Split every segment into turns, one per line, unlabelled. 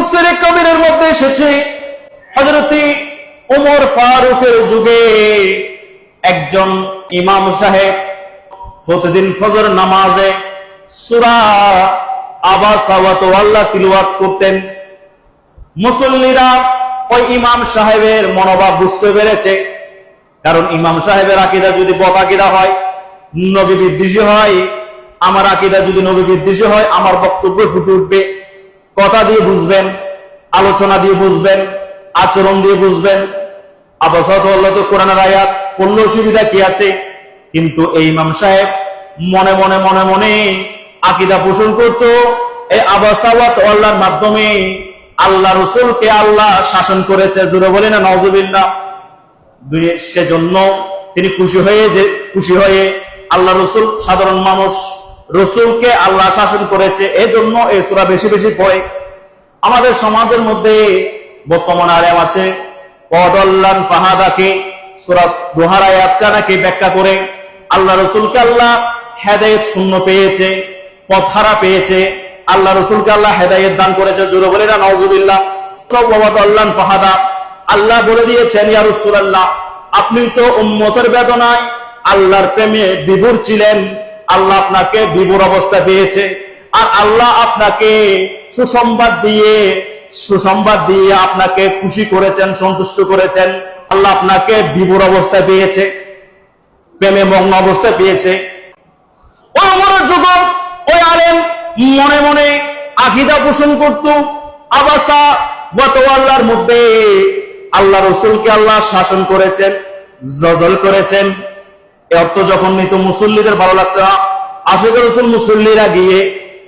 তফসিরে কবিরের মধ্যে এসেছে হজরতি ওমর ফারুকের যুগে একজন ইমাম সাহেব প্রতিদিন ফজর নামাজে সুরা তিলওয়াত করতেন। মুসল্লিরা ওই ইমাম সাহেবের মনোভাব বুঝতে পেরেছে। কারণ ইমাম সাহেবের আকিদা যদি বদ আকিদা হয়, নবী বিদ্বেষী হয়, আমার আকিদা যদি নবী বিদ্বেষী হয়, আমার বক্তব্য ফুটে উঠবে। কথা দিয়ে বুঝবেন, আলোচনা দিয়ে বুঝবেন, আচরণ দিয়ে বুঝবেন। আবাসত কোরআনের আয়াত কি আছে? কিন্তু এই ইমাম সাহেব মনে মনে মনে মনে আকিদা পোষণ করত এই আবাসাওয়াত মাধ্যমে আল্লাহ রসুলকে আল্লাহ শাসন করেছে। জুড়ে না সেজন্য তিনি খুশি হয়ে যে, খুশি হয়ে আল্লাহ রসুল, সাধারণ মানুষ রসুলকে আল্লাহ শাসন করেছে। এজন্য এই বেশি বেশি পড়ে। আমাদের সমাজের মধ্যে বর্তমান আলেম আছে। ব্যাখ্যা করে আল্লাহ শূন্য পেয়েছে পেয়েছে। আল্লাহ রসুলকে আল্লাহ দান করেছে। বলে না ফাহাদা। আল্লাহ বলে দিয়েছেন আপনি তো উম্মতের বেদনায় আল্লাহর প্রেমে বিভোর ছিলেন। আল্লাহ আপনাকে বিভোর অবস্থা পেয়েছে আর আল্লাহ আপনাকে সুসংবাদ দিয়ে সুসংবাদ দিয়ে আপনাকে খুশি করেছেন, সন্তুষ্ট করেছেন। আল্লাহ আপনাকে বিভোর অবস্থা পেয়েছে, প্রেমে মগ্ন অবস্থা পেয়েছে। ওই অমরের যুগ ওই আলেম মনে মনে আকিদা পোষণ করত, আবাসা গত আল্লাহর মধ্যে আল্লাহ রসুলকে আল্লাহ শাসন করেছেন, জজল করেছেন। এ অর্থ যখন নিত মুসল্লিদের ভালো লাগতো আশেখ রসুল মুসল্লিরা গিয়ে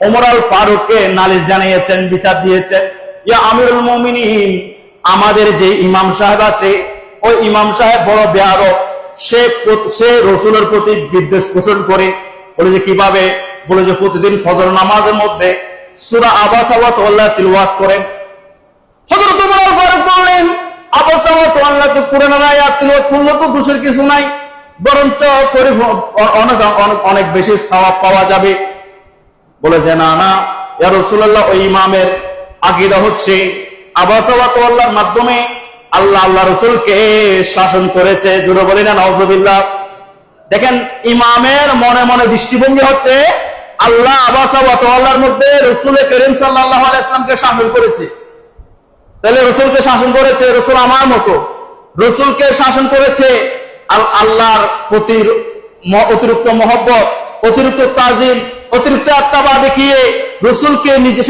ওমর আল ফারুককে নালিশ জানিয়েছেন, বিচার দিয়েছেন। ইয়া আমিরুল মুমিনিন, আমাদের যে ইমাম সাহেব আছে, ওই ইমাম সাহেব বড় বেয়ারব সে সে রসুলের প্রতি বিদ্বেষ পোষণ করে। বলে যে, কীভাবে? বলে যে, প্রতিদিন ফজর নামাজের মধ্যে সুরা আবাস আল্লাহ তিলওয়াত করেন। হযরত ওমর আল ফারুক বললেন আবাস আল্লাহ তো কোরআনের আয়াত, তিলওয়াত করলে তো দোষের কিছু নাই। বরঞ্চ অনেক অনেক বেশি সওয়াব পাওয়া যাবে। বলে যে না না রাসূলুল্লাহ, ওই ইমামের আকীদা হচ্ছে। আবাস আওয়াত মাধ্যমে আল্লাহ আল্লাহ রসুলকে শাসন করেছে। জুড়ে বলি না নওয়াজবিল্লাহ দেখেন, ইমামের মনে মনে দৃষ্টিভঙ্গি হচ্ছে, আল্লাহ আবাস আল্লাহর মধ্যে রসুল করিম সাল্লাহ আলাইসলামকে শাসন করেছে। তাহলে রসুলকে শাসন করেছে রসুল আমার মতো। রসুলকে শাসন করেছে আল- আল্লাহর প্রতি অতিরিক্ত মহব্বত, অতিরিক্ত তাজিম অতিরিক্ত আত্মাবা দেখিয়ে রসুলকে নিজে